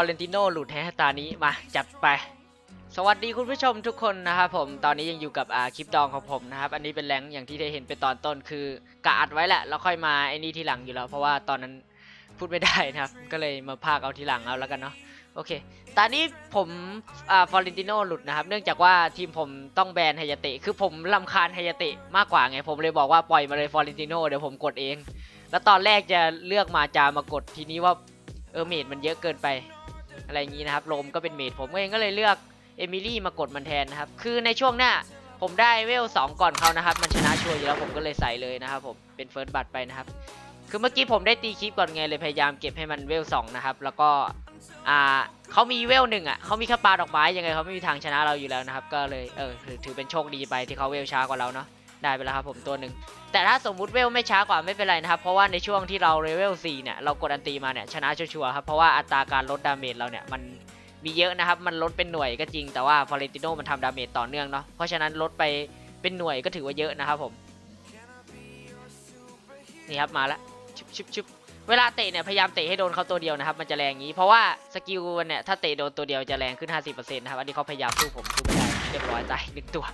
ฟอร์เรนติโนหลุดแฮตานี้มาจัดไป สวัสดีคุณผู้ชมทุกคนนะครับผมตอนนี้ยังอยู่กับอาคลิปดองของผมนะครับ อันนี้เป็นแรงอย่างที่ได้เห็นเป็นตอนต้นคือกะอัดไว้แหละแล้วค่อยมาไอ้นี่ทีหลังอยู่แล้ว เพราะว่าตอนนั้นพูดไม่ได้นะครับ ก็เลยมาพากเอาทีหลังเอาแล้วกันเนาะโอเค ตอนนี้ผมอ่าฟอร์เรนติโนหลุดนะครับ เนื่องจากว่าทีมผมต้องแบนไฮยาเตะ คือผมลำคาญไฮยาเตะมากกว่าไง ผมเลยบอกว่าปล่อยมาเลยฟอร์เรนติโนเดี๋ยวผมกดเอง แล้วตอนแรกจะเลือกมาจามากดทีนี้ว่าเออเมดมันเยอะเกินไป อะไรอย่างนี้นะครับโรมก็เป็นเมดผมเองก็เลยเลือกเอมิลี่มากดมันแทนนะครับคือในช่วงหน้าผมได้เวล2ก่อนเขานะครับ มันชนะชัวร์อยู่แล้วผมก็เลยใส่เลยนะครับผมเป็นเฟิร์สบัตไปนะครับ คือเมื่อกี้ผมได้ตีคลิปก่อนไงเลยพยายามเก็บให้มันเวล2นะครับ แล้วก็อ่าเขามีเวลหนึ่งอะเขามีแค่ปลาดอกไม้ยังไงเขาไม่มีทางชนะเราอยู่แล้วนะครับ ก็เลยเออถือเป็นโชคดีไปที่เขาเวลช้ากว่าเราเนาะได้ไปแล้วครับผมตัวหนึ่ง แต่ถ้าสมมุติเวลไม่ช้ากว่าไม่เป็นไรนะครับ เพราะว่าในช่วงที่เราเลเวล4เนี่ยเรากดอันตีมาเนี่ยชนะชัวร์ๆครับ เพราะว่าอัตราการลดดาเมจเราเนี่ยมันมีเยอะนะครับ มันลดเป็นหน่วยก็จริง แต่ว่าฟอเรนติโนมันทำดาเมจต่อเนื่องเนาะ เพราะฉะนั้นลดไปเป็นหน่วยก็ถือว่าเยอะนะครับผม นี่ครับมาละชุบชุบชุบเวลาเตะเนี่ยพยายามเตะให้โดนเขาตัวเดียวนะครับ มันจะแรงอย่างนี้ เพราะว่าสกิลเนี่ยถ้าเตะโดนตัวเดียวจะแรงขึ้น 50%นะครับ อันนี้เขาพยายามสู้ผมสู้ไม่ได้เรียบร้อยตายหนึ่งตัว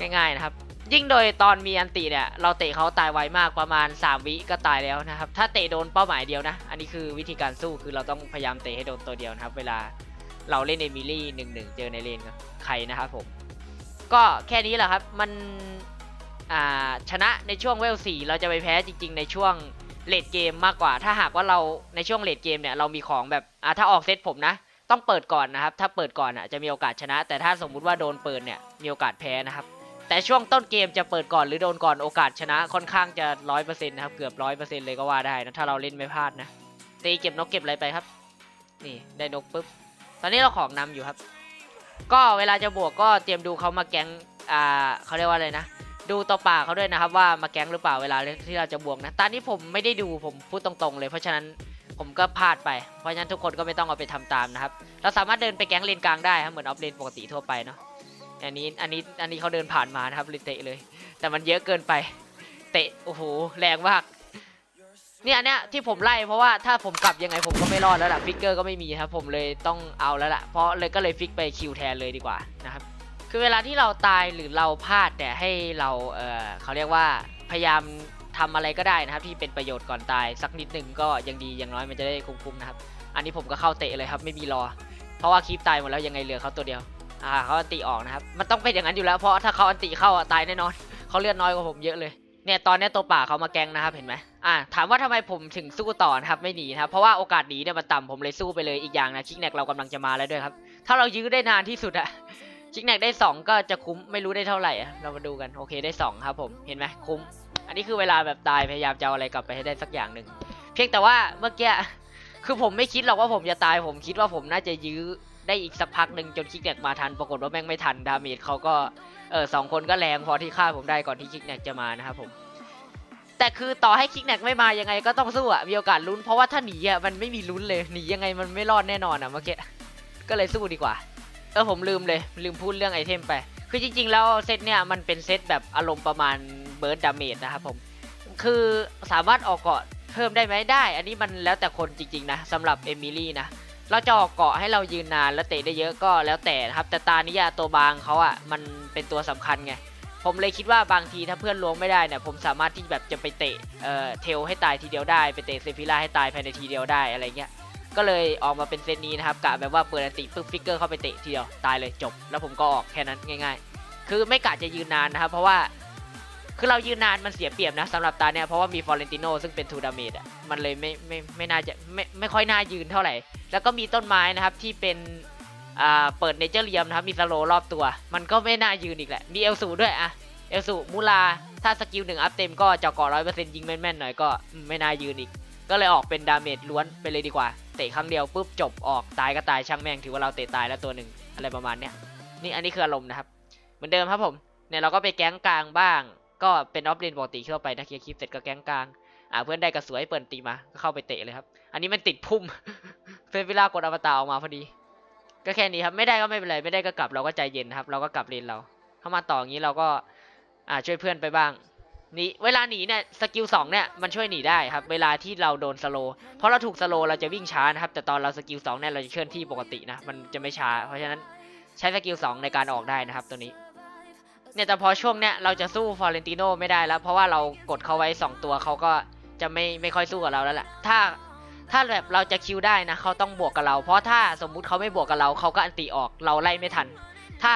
ง่ายๆนะครับ ยิ่งโดยตอนมีอันติเนี่ยเราเตะเขาตายไวมากประมาณ 3 วิก็ตายแล้วนะครับ ถ้าเตะโดนเป้าหมายเดียวนะ อันนี้คือวิธีการสู้คือเราต้องพยายามเตะให้โดนตัวเดียวนะครับ เวลาเราเล่นเอมิลี่หนึ่งหนึ่งเจอในเลนใครนะครับผมก็แค่นี้แหละครับมันชนะในช่วงเวลสี่เราจะไปแพ้จริง ๆ ในช่วงเลดเกมมากกว่า ถ้าหากว่าเราในช่วงเลดเกมเนี่ยเรามีของแบบถ้าออกเซตผมนะต้องเปิดก่อนนะครับ ถ้าเปิดก่อนอะจะมีโอกาสชนะ แต่ถ้าสมมุติว่าโดนเปิดเนี่ยมีโอกาสแพ้นะครับ แต่ช่วงต้นเกมจะเปิดก่อนหรือโดนก่อนโอกาสชนะค่อนข้างจะร้อยเปอร์เซ็นต์นะครับเกือบร้อยเปอร์เซ็นต์เลยก็ว่าได้นะถ้าเราเล่นไม่พลาดนะตีเก็บนกเก็บอะไรไปครับ นี่ได้นกปุ๊บตอนนี้เราของนำอยู่ครับ ก็เวลาจะบวกก็เตรียมดูเขามาแก๊งอ่าเขาเรียกว่าอะไรนะดูตัวป่าเขาด้วยนะครับว่ามาแก๊งหรือเปล่าเวลาที่เราจะบวกนะตอนนี้ผมไม่ได้ดูผมพูดตรงๆ เลยเพราะฉะนั้นผมก็พลาดไปเพราะฉะนั้นทุกคนก็ไม่ต้องเอาไปทำตามนะครับเราสามารถเดินไปแก๊งเลนกลางได้ครับเหมือนออฟเลนปกติทั่วไปเนาะ อันนี้อันนี้อันนี้เขาเดินผ่านมานะครับเลยเตะเลย แต่มันเยอะเกินไป เตะโอ้โหแรงมากเนี่ยอันเนี้ยที่ผมไล่เพราะว่าถ้าผมกลับยังไงผมก็ไม่รอดแล้วล่ะฟิกเกอร์ก็ไม่มีครับผมเลยต้องเอาแล้วล่ะเพราะเลยก็เลยฟิกไปคิวแทนเลยดีกว่านะครับคือเวลาที่เราตายหรือเราพลาดแต่ให้เราเออเขาเรียกว่าพยายามทำอะไรก็ได้นะครับที่เป็นประโยชน์ก่อนตายสักนิดหนึ่งก็ยังดีอย่างน้อยมันจะได้คุ้มๆนะครับ อันนี้ผมก็เข้าเตะเลยครับไม่มีรอ เพราะว่าคลิปตายหมดแล้วยังไงเหลือเขาตัวเดียว อ่าเขาอันติออกนะครับ มันต้องเป็นอย่างนั้นอยู่แล้ว เพราะถ้าเขาอันติเข้าตายแน่นอนเขาเลือดน้อยกว่าผมเยอะเลย เนี่ยตอนนี้ตัวป่าเขามาแกงนะครับเห็นไหมอ่าถามว่าทำไมผมถึงสู้ต่อนะครับไม่หนีนะครับเพราะว่าโอกาสหนีเนี่ยมันต่ำผมเลยสู้ไปเลยอีกอย่างนะคิกแนกเรากำลังจะมาแล้วด้วยครับ ถ้าเรายื้อได้นานที่สุดอะคิกแนกได้สองก็จะคุ้มไม่รู้ได้เท่าไหร่อะเรามาดูกันโอเคได้สองครับผมเห็นไหมคุ้ม อันนี้คือเวลาแบบตายพยายามจะเอาอะไรกลับไปให้ได้สักอย่างหนึ่งเพียงแต่ว่าเมื่อกี้คือผมไม่คิดหรอกว่าผมจะตายผมคิดว่าผมน่าจะยื้อ ได้อีกสักพักหนึ่งจนคิกแนกมาทัน ปรากฏว่าแม่งไม่ทันดาเมจเขาก็เออสองคนก็แรงพอที่ฆ่าผมได้ก่อนที่คิกแนกจะมานะครับผมแต่คือต่อให้คิกแนกไม่มายังไงก็ต้องสู้อะมีโอกาสลุ้นเพราะว่าถ้าหนีอะมันไม่มีลุ้นเลยหนียังไงมันไม่รอดแน่นอนอะเมื่อกี้ก็เลยสู้ดีกว่า เออผมลืมเลยลืมพูดเรื่องไอเทมไป คือจริงๆแล้วเซตเนี่ยมันเป็นเซตแบบอารมณ์ประมาณเบิร์ดดาเมจนะครับผมคือสามารถออกเกาะเพิ่มได้ไหมได้ อันนี้มันแล้วแต่คนจริงๆนะสำหรับเอมิลี่นะ เราจะออกเกาะให้เรายืนนานแล้วเตะได้เยอะก็แล้วแต่นะครับ แต่ตานิยาตัวบางเขาอะมันเป็นตัวสำคัญไงผมเลยคิดว่าบางทีถ้าเพื่อนล้วงไม่ได้เนี่ยผมสามารถที่แบบจะไปเตะเอ่อเทลให้ตายทีเดียวได้ไปเตะเซฟิล่าให้ตายภายในทีเดียวได้อะไรเงี้ยก็เลยออกมาเป็นเซตนี้นะครับกะแบบว่าเปิดอันติปึ๊บฟิกเกอร์เข้าไปเตะทีเดียวตายเลยจบ แล้วผมก็ออกแค่นั้นง่าย ๆ คือไม่กะจะยืนนานนะครับเพราะว่า คือเรายืนนานมันเสียเปรียบนะสำหรับตาเนี่ยเพราะว่ามีฟอร์เรนติโนซึ่งเป็นทูดาเมจอะมันเลยไม่ไม่ไม่น่าจะไม่ไม่ค่อยน่ายืนเท่าไหร่ แล้วก็มีต้นไม้นะครับที่เป็นอ่าเปิดเนเจอร์เรียมนะครับมีสโลรอบตัว มันก็ไม่น่ายืนอีกแหละ มีเอลสูด้วยอะเอลสูมูลาถ้าสกิลหนึ่งอัพเต็มก็เจาะเกาะร้อยเปอร์เซ็นต์ยิงแม่นๆหน่อยก็ไม่น่ายืนอีก ก็เลยออกเป็นดาเมจล้วนไปเลยดีกว่า เตะครั้งเดียวปุ๊บจบออกตายก็ตายช่างแม่งถือว่าเราเตะตายแล้วตัวหนึ่งอะไรประมาณเนี้ยนี่อันนี้คืออารมณ์นะครับ เหมือนเดิมครับผมเนี่ยเราก็ไปแก๊งกลางบ้าง ก็เป็นออฟเลนปกติทั่วไปนะเคลียร์คลิปเสร็จก็แก๊งกลางอ่าเพื่อนได้กระสวยเปิดตีมาก็เข้าไปเตะเลยครับ อันนี้มันติดพุ่มเฟนวิล่ากดอวตารออกมาพอดี ก็แค่นี้ครับไม่ได้ก็ไม่เป็นไรไม่ได้ก็กลับเราก็ใจเย็นนะครับ เราก็กลับเลนเราเข้ามาต่ออย่างนี้เราก็อ่าช่วยเพื่อนไปบ้างหนีเวลาหนีเนี่ยสกิลสองเนี่ยมันช่วยหนีได้ครับ เวลาที่เราโดนสโลเพราะเราถูกสโลเราจะวิ่งช้านะครับแต่ตอนเราสกิลสองเนี่ยเราจะเคลื่อนที่ปกตินะมันจะไม่ช้า เพราะฉะนั้นใช้สกิลสองในการออกได้นะครับตัวนี้ เนี่ยแต่พอช่วงเนี้ยเราจะสู้ฟอเรนติโนไม่ได้แล้ว เพราะว่าเรากดเขาไว้ 2 ตัวเขาก็จะไม่ไม่ค่อยสู้กับเราแล้วแหละถ้าถ้าแบบเราจะคิวได้นะเขาต้องบวกกับเรา เพราะถ้าสมมุติเขาไม่บวกกับเราเขาก็อันติออกเราไล่ไม่ทัน ถ้า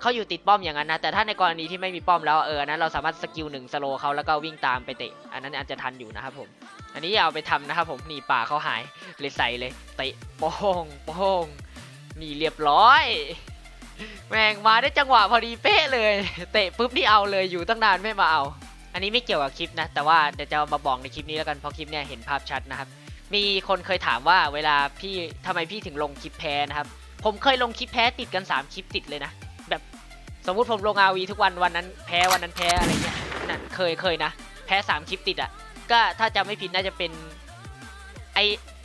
เขาอยู่ติดป้อมอย่างนั้นนะแต่ถ้าในกรณีที่ไม่มีป้อมแล้วเออนั้นเราสามารถสกิลหนึ่งสโลเขาแล้วก็วิ่งตามไปเตะ อันนั้นอาจจะทันอยู่นะครับผม อันนี้อย่าเอาไปทำนะครับผมหนีป่าเขาหายเลยใส่เลยเตะโป้งโป้งหนีเรียบร้อย แม่งมาได้จังหวะพอดีเป๊ะเลย เตะปุ๊บนี่เอาเลยอยู่ตั้งนานไม่มาเอา อันนี้ไม่เกี่ยวกับคลิปนะ แต่ว่าเดี๋ยวจะมาบอกในคลิปนี้แล้วกันเพราะคลิปเนี้ยเห็นภาพชัดนะครับ มีคนเคยถามว่าเวลาพี่ทำไมพี่ถึงลงคลิปแพ้นะครับ ผมเคยลงคลิปแพ้ติดกัน 3 คลิปติดเลยนะ แบบสมมุติผมลงอาวีทุกวันวันนั้นแพ้วันนั้นแพ้อะไรเงี้ยนั่นเคยเคยนะ แพ้ 3 คลิปติดอะ่ะก็ถ้าจำไม่ผิดน่าจะเป็นไอ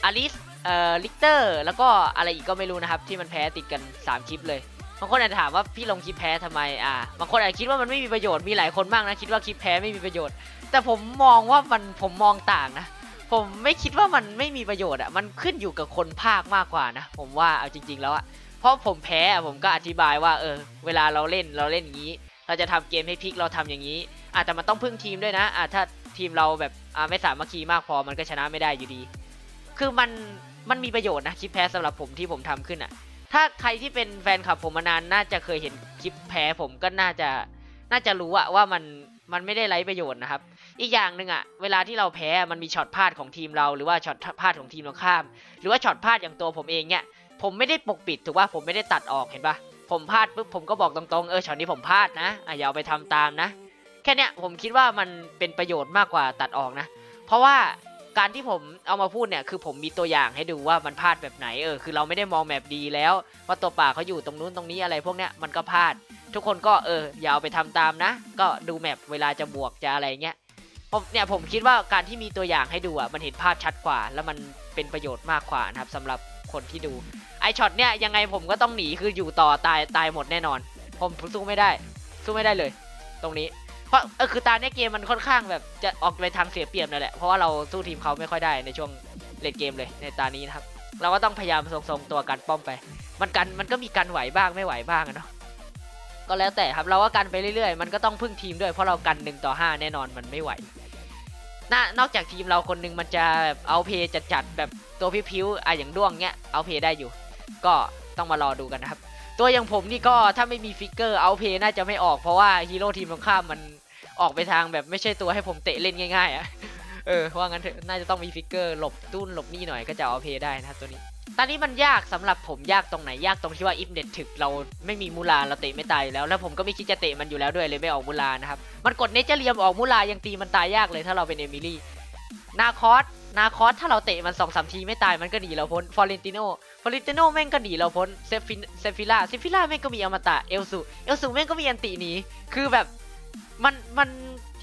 อลิสเอ่อลิกเตอร์แล้วก็อะไรอีกก็ไม่รู้นะครับ ที่มันแพ้ติดกัน 3 คลิปเลย บางคนอาจจะถามว่าพี่ลงคลิปแพ้ทำไมอ่าบางคนอาจจะคิดว่ามันไม่มีประโยชน์มีหลายคนมากนะคิดว่าคลิปแพ้ไม่มีประโยชน์ แต่ผมมองว่ามันผมมองต่างนะ ผมไม่คิดว่ามันไม่มีประโยชน์อะมันขึ้นอยู่กับคนภาคมากกว่านะผมว่าเอาจริง ๆ แล้วอะเพราะผมแพ้อะผมก็อธิบายว่าเออ เวลาเราเล่นเราเล่นอย่างนี้ เราจะทำเกมให้พลิกเราทำอย่างนี้อาจจะแต่มันต้องพึ่งทีมด้วยนะอ่าถ้าทีมเราแบบอ่าไม่สามัคคีมากพอมันก็ชนะไม่ได้อยู่ดี คือมันมันมีประโยชน์นะคลิปแพ้สำหรับผมที่ผมทำขึ้นอะ ถ้าใครที่เป็นแฟนคลับผมมานานน่าจะเคยเห็นคลิปแพ้ผมก็น่าจะน่าจะรู้อะว่ามันมันไม่ได้ไร้ประโยชน์นะครับ อีกอย่างหนึ่งอะเวลาที่เราแพ้มันมีช็อตพลาดของทีมเราหรือว่าช็อตพลาดของทีมตรงข้าม หรือว่าช็อตพลาดอย่างตัวผมเองเนี่ย ผมไม่ได้ปกปิดถูกป่ะผมไม่ได้ตัดออกเห็นป่ะผมพลาดปุ๊บผมก็บอกตรงๆเออช็อตนี้ผมพลาดนะอะอย่าเอาไปทำตามนะ แค่เนี้ยผมคิดว่ามันเป็นประโยชน์มากกว่าตัดออกนะ เพราะว่า การที่ผมเอามาพูดเนี่ยคือผมมีตัวอย่างให้ดูว่ามันพลาดแบบไหนเออคือเราไม่ได้มองแบบดีแล้วว่าตัวป่าเขาอยู่ตรงนู้นตรงนี้อะไรพวกเนี้ยมันก็พลาด ทุกคนก็เอออย่าเอาไปทำตามนะ ก็ดูแมปเวลาจะบวกจะอะไรเงี้ยผมเนี่ยผมคิดว่าการที่มีตัวอย่างให้ดูอะมันเห็นภาพชัดกว่า แล้วมันเป็นประโยชน์มากกว่านะครับสำหรับคนที่ดูไอช็อตเนี่ยยังไงผมก็ต้องหนีคืออยู่ต่อตายตายหมดแน่นอน ผมสู้ไม่ได้ สู้ไม่ได้เลย ตรงนี้ เพราะเออคือตาเนี่ยเกมมันค่อนข้างแบบจะออกไปทางเสียเปรียบนั่นแหละ เพราะว่าเราสู้ทีมเขาไม่ค่อยได้ในช่วงเลดเกมเลยในตานี้นะครับ เราก็ต้องพยายามทรงๆตัวกันป้อมไป มันกันมันก็มีกันไหวบ้างไม่ไหวบ้างเนาะ ก็แล้วแต่ครับเราก็กันไปเรื่อยๆ มันก็ต้องพึ่งทีมด้วยเพราะเรากันหนึ่งต่อห้าแน่นอนมันไม่ไหวน่านอกจากทีมเราคนหนึงมันจะแบบเอาเพย์จัดๆแบบตัวพิ้วๆอะอย่างด้วงเนี้ยเอาเพย์ได้อยู่ ก็ต้องมารอดูกันนะครับ ตัวอย่างผมนี่ก็ถ้าไม่มีฟิกเกอร์เอาเพย์น่าจะไม่ออกเพราะว่าฮีโร่ทีมตรงข้ามมัน ออกไปทางแบบไม่ใช่ตัวให้ผมเตะเล่นง่ายๆอะเออว่างั้นน่าจะต้องมีฟิกเกอร์หลบตุ้นหลบนี่หน่อยก็จะเอาเพย์ได้นะครับตัวนี้ตอนนี้มันยากสำหรับผมยากตรงไหนยากตรงที่ว่าอิฟเน็ตถึกเราไม่มีมูลาเราเตะไม่ตายแล้วแล้วผมก็ไม่คิดจะเตะมันอยู่แล้วด้วยเลยไม่ออกมูลานะครับมันกดเนเจอร์เรียมออกมูลายังตีมันตายยากเลยถ้าเราเป็นเอมิลี่นาคอสนาคอสถ้าเราเตะมันสองสามทีไม่ตายมันก็หนีเราพ้นฟอร์เรนติโนฟอร์เรนติโนแม่งก็หนีเราพ้นเซฟินเซฟิล่าเซฟิล่าแม่งก็มีอมตะเอลสุเอลสุแม่งก็มีอันติหนีคือแบบ มันมัน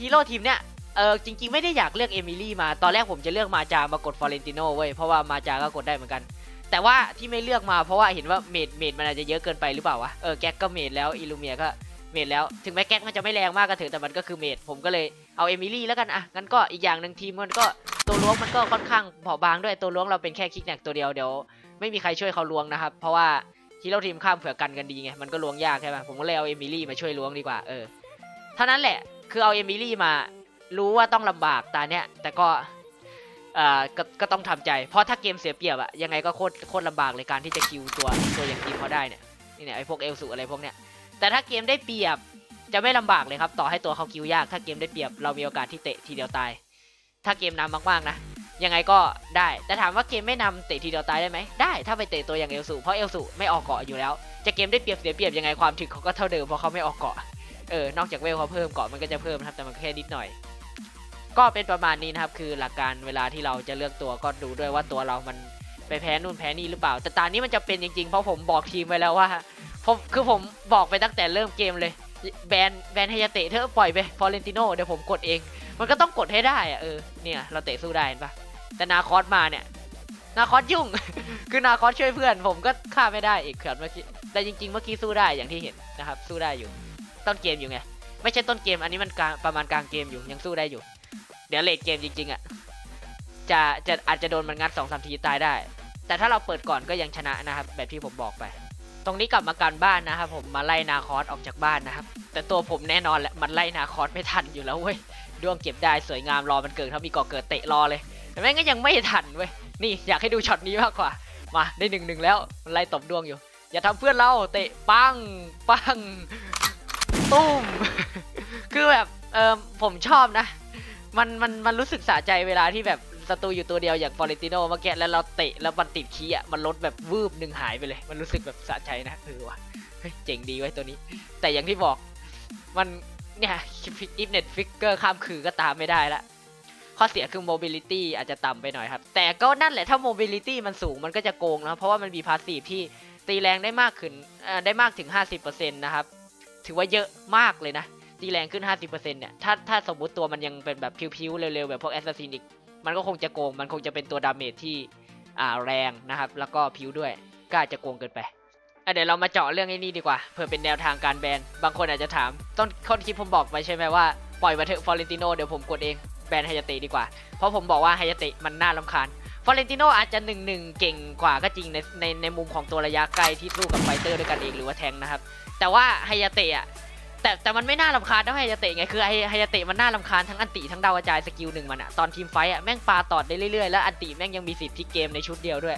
ฮีโร่ทีมเนี้ยเออจริง ๆ ไม่ได้อยากเลือกเอมิลี่มาตอนแรกผมจะเลือกมาจามากดฟอร์เรนติโนเว้ยเพราะว่ามาจาก็กดได้เหมือนกัน แต่ว่าที่ไม่เลือกมาเพราะว่าเห็นว่าเมดเมดมันอาจจะเยอะเกินไปหรือเปล่าวะเออแก๊กก็เมดแล้วอิลูเมียก็เมดแล้วถึงแม้แก๊กมันจะไม่แรงมากก็เถอะแต่มันก็คือเมดผมก็เลยเอาเอมิลี่แล้วกันอะงั้นก็อีกอย่างหนึ่งทีมมันก็ตัวล้วงมันก็ค่อนข้างเผาบางด้วยตัวล้วงเราเป็นแค่คิกแนกตัวเดียวเดี๋ยวไม่มีใครช่วยเขาล้วงนะครับเพราะว่าฮีโร่ทีมข้ามเผื่อกันกันดีไงมันก็ล้วงยากใช่ไหมผมก็เลยเอาเอมิลี่มาช่วยล้วงดีกว่าเออ ท่านั้นแหละ คือเอาเอมิลี่มา รู้ว่าต้องลำบากตาเนี้ย แต่ก็เอ่อก็ก็ต้องทำใจ เพราะถ้าเกมเสียเปรียบอะยังไงก็โคตรโคตรลำบากเลยการที่จะคิวตัวตัวอย่างทีมเขาได้เนี่ยนี่เนี่ยไอพวกเอลสุอะไรพวกเนี้ย แต่ถ้าเกมได้เปรียบจะไม่ลำบากเลยครับ ต่อให้ตัวเขาคิวยาก ถ้าเกมได้เปรียบเรามีโอกาสที่เตะทีเดียวตาย ถ้าเกมนำมากๆนะ ยังไงก็ได้ แต่ถามว่าเกมไม่นำเตะทีเดียวตายได้ไหมได้ ถ้าไปเตะตัวอย่างเอลสุเพราะเอลสุไม่ออกเกาะอยู่แล้ว จะเกมได้เปรียบเสียเปรียบยังไงความถึกเขาก็เท่าเดิมเพราะเขาไม่ออกเกาะ เออนอกจากเวลเขาเพิ่มเกาะมันก็จะเพิ่มครับแต่มันแค่นิดหน่อย ก็เป็นประมาณนี้นะครับคือหลักการเวลาที่เราจะเลือกตัวก็ดูด้วยว่าตัวเรามันไปแพ้นู่นแพ้นี่หรือเปล่า แต่ตอนนี้มันจะเป็นจริงๆ เพราะผมบอกทีมไว้แล้วว่าผมคือผมบอกไปตั้งแต่เริ่มเกมเลย แบนแบนไฮยาเตะเธอปล่อยไปฟอร์เรนติโนเดี๋ยวผมกดเอง มันก็ต้องกดให้ได้อะเออเนี่ยเราเตะสู้ได้เห็นปะแต่นาคอสมาเนี่ยนาคอสยุ่ง คือนาคอสช่วยเพื่อน ผมก็ฆ่าไม่ได้อีกเขื่อนเมื่อกี้แต่จริงๆ เมื่อกี้สู้ได้อย่างที่เห็นนะครับ สู้ได้อยู่ ต้นเกมอยู่ไง ไม่ใช่ต้นเกม อันนี้มันกลางประมาณกลางเกมอยู่ยังสู้ได้อยู่ เดี๋ยวเลทเกมจริงๆอะจะจะอาจจะโดนมันงัดสองสามทีตายได้ แต่ถ้าเราเปิดก่อนก็ยังชนะนะครับ แบบที่ผมบอกไป ตรงนี้กลับมาการบ้านนะครับผมมาไล่นาคอสออกจากบ้านนะครับ แต่ตัวผมแน่นอนแหละมันไล่นาคอสไม่ทันอยู่แล้วเว้ยดวงเก็บได้สวยงามรอมันเกิดถ้ามีก่อเกิดเตะรอเลยแต่แม่งก็ยังไม่ทันเว้ยนี่อยากให้ดูช็อตนี้มากกว่า มาได้หนึ่งหนึ่งแล้วมันไล่ตบดวงอยู่ อย่าทำเพื่อนเราเตะปังปัง ตุ้ม คือแบบเออผมชอบนะ มันมันมันรู้สึกสะใจเวลาที่แบบศัตรูอยู่ตัวเดียวอย่างฟอเรนติโนเมื่อกี้แล้วเราเตะแล้วมันติดคีย์อะมันลดแบบวืบหนึ่งหายไปเลย มันรู้สึกแบบสะใจนะเออว่ะเฮ้ยเจ๋งดีไว้ตัวนี้ แต่อย่างที่บอกมันเนี่ยอิฟเน็ตฟิกเกอร์ข้ามคือก็ตามไม่ได้ละข้อเสียคือ mobility อาจจะต่ำไปหน่อยครับ แต่ก็นั่นแหละถ้า mobility มันสูงมันก็จะโกงนะเพราะว่ามันมีพาสซีฟที่ตีแรงได้มากขึ้นได้มากถึง 50%นะครับ ถือว่าเยอะมากเลยนะตีแรงขึ้น 50%เนี่ยถ้าถ้าสมมุติตัวมันยังเป็นแบบพิ้วๆ เร็วๆ แบบพวกแอสซัสซินอีก มันก็คงจะโกง มันคงจะเป็นตัวดาเมจที่อ่าแรงนะครับ แล้วก็พิ้วด้วย ก็อาจจะโกงเกินไปเดี๋ยวเรามาเจาะเรื่องไอ้นี่ดีกว่าเพื่อเป็นแนวทางการแบน บางคนอาจจะถาม ต้นคนคลิปผมบอกไปใช่ไหมว่า ปล่อยมาเถอะฟอเรนติโนเดี๋ยวผมกดเองแบนไฮยาตะดีกว่า เพราะผมบอกว่าไฮยาตะมันน่าลำคาญ ฟอเรนติโนอาจจะหนึ่งหนึ่งเก่งกว่าก็จริงในในในมุมของตัวระยะไกลที่สู้กับไฟเตอร์ด้วยกันเองหรือว่าแทงนะครับ แต่ว่าไฮยาเตะอะแต่แต่มันไม่น่าลำคาญนะไฮยาเตะไงคือไฮไฮยาเตะมันน่าลำคาญทั้งอันติทั้งดาวกระจายสกิลหนึ่งมันอะตอนทีมไฟอะแม่งปาตอดได้เรื่อยๆแล้วอันติแม่งยังมีสิทธิ์พลิกเกมในชุดเดียวด้วย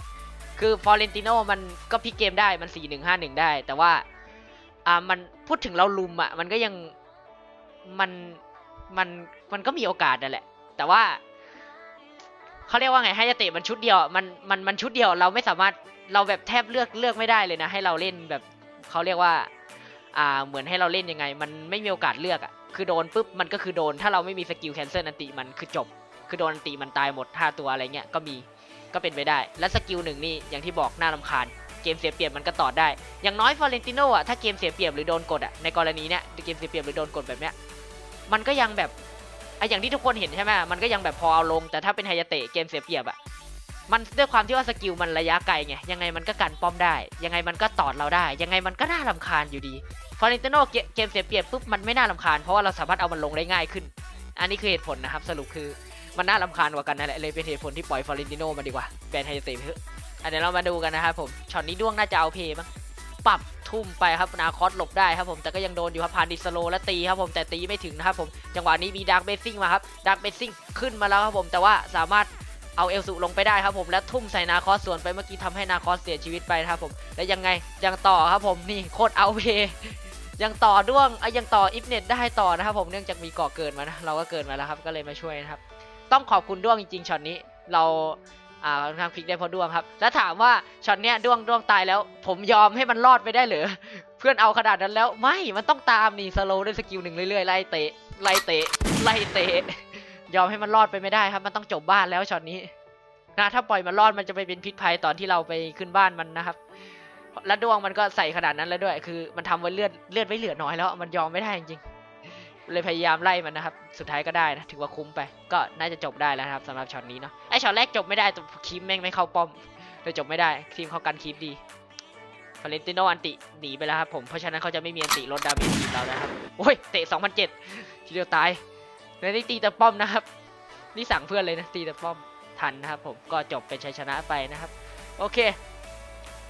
คือฟอเรนติโนมันก็พลิกเกมได้มัน4 1 5 1ได้ แต่ว่าอ่ามันพูดถึงเราลุมอะมันก็ยังมันมันมันก็มีโอกาสนั่นแหละ แต่ว่า เขาเรียกว่าไงให้ยเตะมันชุดเดียวมันมันมันชุดเดียวเราไม่สามารถเราแบบแทบเลือกเลือกไม่ได้เลยนะ ให้เราเล่นแบบเขาเรียกว่าอ่าเหมือนให้เราเล่นยังไง มันไม่มีโอกาสเลือกอะคือโดนปุ๊บมันก็คือโดนถ้าเราไม่มีสกิลแคนเซิลอันติมันคือจบ คือโดนอันติมันตายหมด5ตัวอะไรเงี้ยก็มีก็เป็นไปได้ และสกิลหนึ่งนี่อย่างที่บอกน่ารำคาญเกมเสียเปรียบมันก็ต่อได้ อย่างน้อยฟอเรนติโนอะถ้าเกมเสียเปรียบหรือโดนกดอะในกรณีเนี้ยเกมเสียเปรียบหรือโดนกดแบบเนี้ยมันก็ยังแบบ ไอะอย่างที่ทุกคนเห็นใช่ไหมมันก็ยังแบบพอเอาลง แต่ถ้าเป็นไฮยาเตะเกมเสียเปรียบอะมันด้วยความที่ว่าสกิลมันระยะไกลไง ยังไงมันก็กันป้อมได้ ยังไงมันก็ตอดเราได้ ยังไงมันก็น่ารำคาญอยู่ดีฟอเรนติโนเกมเสียเปรียบปุ๊บมันไม่น่ารำคาญเพราะว่าเราสามารถเอามันลงได้ง่ายขึ้น อันนี้คือเหตุผลนะครับ สรุปคือมันน่ารำคาญกว่ากันนั่นแหละเลยเป็นเหตุผลที่ปล่อยฟอเรนติโนมาดีกว่าแบนไฮยาเตะเถอะอะเดี๋ยวเรามาดูกันนะครับผมช็อตนี้ด้วงน่าจะเอาเพย์มั้ง ปรับทุ่มไปครับนาคอสหลบได้ครับผมแต่ก็ยังโดนอยู่ครับผ่านดิสโลและตีครับผมแต่ตีไม่ถึงนะครับผมจังหวะนี้มีดาร์กเบสซิ่งมาครับดาร์กเบสซิ่งขึ้นมาแล้วครับผมแต่ว่าสามารถเอาเอลสุลงไปได้ครับผมและทุ่มใส่นาคอสส่วนไปเมื่อกี้ทำให้นาคอสเสียชีวิตไปครับผมและยังไงยังต่อครับผมนี่โคตรเอาเพย์ยังต่อด้วงไอ้ยยังต่ออิฟเน็ตได้ต่อนะครับผมเนื่องจากมีเกาะเกินมานะเราก็เกินมาแล้วครับก็เลยมาช่วยนะครับต้องขอบคุณด้วงจริงๆช็อตนี้เรา อ่าค่อนข้างพลิกได้เพราะด้วงครับ แล้วถามว่าช็อตเนี้ยด้วงด้วงตายแล้ว ผมยอมให้มันรอดไปได้เหรอเพื่อนเอาขนาดนั้นแล้วไม่มันต้องตามนี่สโลด้วยสกิลหนึ่งเรื่อยๆไล่เตะไล่เตะไล่เตะยอมให้มันรอดไปไม่ได้ครับ มันต้องจบบ้านแล้วช็อตนี้นะถ้าปล่อยมันรอดมันจะไปเป็นพิษภัยตอนที่เราไปขึ้นบ้านมันนะครับแล้วดวงมันก็ใส่ขนาดนั้นแล้วด้วย คือ มันทำไว้เลือดเลือดไว้เหลือน้อยแล้ว มันยอมไม่ได้จริงๆ เลยพยายามไล่มันนะครับ สุดท้ายก็ได้นะ ถือว่าคุ้มไป ก็น่าจะจบได้แล้วนะครับสำหรับช็อตนี้เนาะ ไอช็อตแรกจบไม่ได้แต่คีมแม่งไม่เข้าป้อมเลยจบไม่ได้ ทีมเขากันคีมดีฟาเลนติโนอันติหนีไปแล้วครับผม เพราะฉะนั้นเขาจะไม่มีอันติลดดาเมจทีมเราแล้วครับ โอ้ย เตะ2007ทีเดียวตายแล้วนี่ตีแต่ป้อมนะครับ นี่สั่งเพื่อนเลยนะ ตีแต่ป้อม ทันนะครับผม ก็จบเป็นชัยชนะไปนะครับ โอเค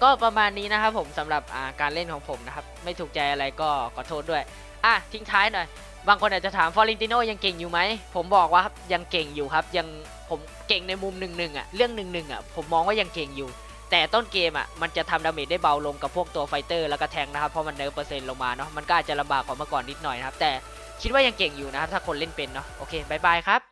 ก็ประมาณนี้นะครับผมสำหรับการเล่นของผมนะครับ ไม่ถูกใจอะไรก็ขอโทษด้วย อะทิ้งท้ายหน่อย บางคนอาจจะถามฟอรินติโนยังเก่งอยู่ไหม ผมบอกว่าครับยังเก่งอยู่ครับ ยังผมเก่งในมุมหนึ่งหนึ่งอะ เรื่องหนึ่งหนึ่งอะ ผมมองว่ายังเก่งอยู่ แต่ต้นเกมอะ มันจะทำดาเมจได้เบาลงกับพวกตัวไฟเตอร์แล้วก็แทงนะครับ เพราะมันเนิร์ฟเปอร์เซ็นต์ลงมาเนาะ มันก็อาจจะลำบากกว่าเมื่อก่อนนิดหน่อยนะครับ แต่คิดว่ายังเก่งอยู่นะครับถ้าคนเล่นเป็นเนาะ โอเคบายบายครับ